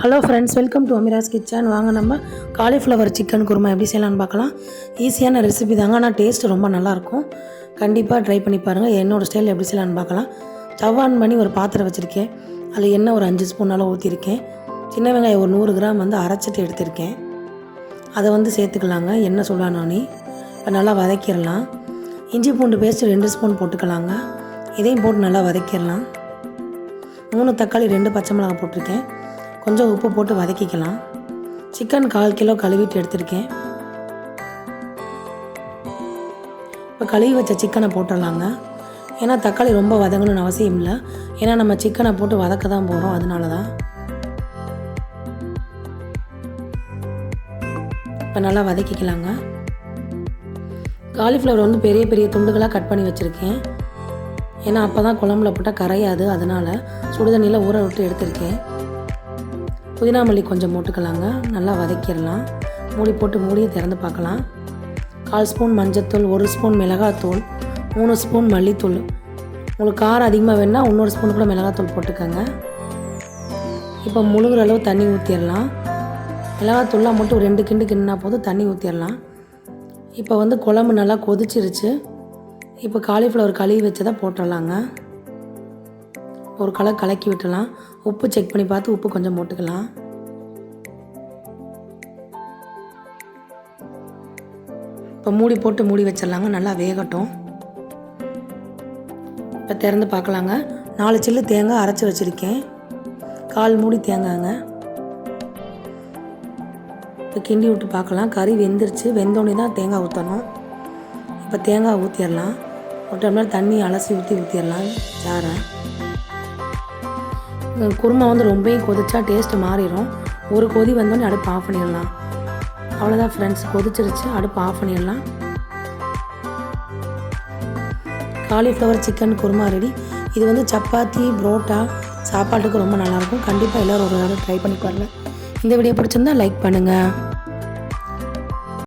Hello friends welcome to Amira's kitchen வாங்க நம்ம cauliflower chicken kurma எப்படி செய்யலாம்னு பார்க்கலாம். ஈஸியான ரெசிபி தாங்க ஆனால் டேஸ்ட் ரொம்ப நல்லாயிருக்கும். கண்டிப்பாக ட்ரை பண்ணி பாருங்கள் என்னோடய ஸ்டைல் எப்படி செய்யலாம்னு பார்க்கலாம். ஸ்டவ் ஆன் பண்ணி ஒரு பாத்திரம் வச்சுருக்கேன். அதில் எண்ணெய் ஒரு அஞ்சு ஸ்பூன் ஊற்றிருக்கேன் சின்ன வெங்காயம் ஒரு நூறு கிராம் வந்து அரைச்சிட்டு எடுத்திருக்கேன். அதை வந்து சேர்த்துக்கலாங்க எண்ணெய் சுடானோனே இப்போ நல்லா வதக்கிடலாம். இஞ்சி பூண்டு பேஸ்ட்டு ரெண்டு ஸ்பூன் போட்டுக்கலாங்க. இதையும் போட்டு நல்லா வதக்கிடலாம். மூணு தக்காளி ரெண்டு பச்சை மிளகாய் போட்டிருக்கேன். கொஞ்சம் உப்பு போட்டு வதக்கிக்கலாம். சிக்கன் கால் கிலோ கழுவிட்டு எடுத்திருக்கேன். இப்போ கழுவி வச்ச சிக்கனை போட்டுடலாங்க. ஏன்னா தக்காளி ரொம்ப வதங்கணும்னு அவசியம் இல்லை. ஏன்னா நம்ம சிக்கனை போட்டு வதக்க தான் போகிறோம் அதனால தான் இப்போ நல்லா வதக்கிக்கலாங்க. காலிஃப்ளவர் வந்து பெரிய பெரிய துண்டுகளாக கட் பண்ணி வச்சுருக்கேன். ஏன்னா அப்போ தான் குழம்புல போட்டால் கரையாது அதனால் சுடுதண்ணியில் ஊற விட்டு எடுத்திருக்கேன். புதினா மல்லி கொஞ்சம் போட்டுக்கலாங்க. நல்லா வதக்கிடலாம். மூடி போட்டு மூடியை திறந்து பார்க்கலாம். கால் ஸ்பூன் மஞ்சத்தூள் ஒரு ஸ்பூன் மிளகாத்தூள் மூணு ஸ்பூன் மல்லித்தூள். உங்களுக்கு காரம் அதிகமாக வேணுன்னா இன்னொரு ஸ்பூன் கூட மிளகாத்தூள் போட்டுக்கோங்க. இப்போ முழுகிற அளவு தண்ணி ஊற்றிடலாம் மிளகாத்தூள்லாம் மட்டும் ரெண்டு கிண்டு கிண்டுனா போதும் தண்ணி ஊற்றிடலாம் இப்போ வந்து குழம்பு நல்லா கொதிச்சிருச்சு. இப்போ காலிஃப்ளவர் கழுவி வச்சதை போட்டுடலாங்க. ஒரு கலர் கலக்கி விட்டுலாம். உப்பு செக் பண்ணி பார்த்து உப்பு கொஞ்சம் போட்டுக்கலாம். இப்போ மூடி போட்டு மூடி வச்சிடலாங்க நல்லா வேகட்டும். இப்போ திறந்து பார்க்கலாங்க. நாலு சில்லு தேங்காய் அரைச்சி வச்சுருக்கேன். கால் மூடி தேங்காய்ங்க. இப்போ கிண்டி விட்டு பார்க்கலாம். கறி வெந்துருச்சு. வெந்தோடனே தான் தேங்காய் ஊற்றணும் இப்போ தேங்காய் ஊற்றிடலாம் ஒரு டம்ளர் தண்ணி அலசி ஊற்றி ஊற்றிடலாம் சாரை குருமா வந்து ரொம்பவும் கொதிச்சா டேஸ்ட்டு மாறிடும் ஒரு கொதி வந்தோடனே அடுப்பு ஆஃப் பண்ணிடலாம். அவ்வளோதான் ஃப்ரெண்ட்ஸ் கொதிச்சிருச்சு அடுப்பு ஆஃப் பண்ணிடலாம். காலிஃப்ளவர் சிக்கன் குருமா ரெடி இது வந்து சப்பாத்தி புரோட்டா சாப்பாட்டுக்கு ரொம்ப நல்லாயிருக்கும் கண்டிப்பாக எல்லோரும் ஒரு நாள் ட்ரை பண்ணி பாருங்கள் இந்த வீடியோ பிடிச்சிருந்தா லைக் பண்ணுங்கள்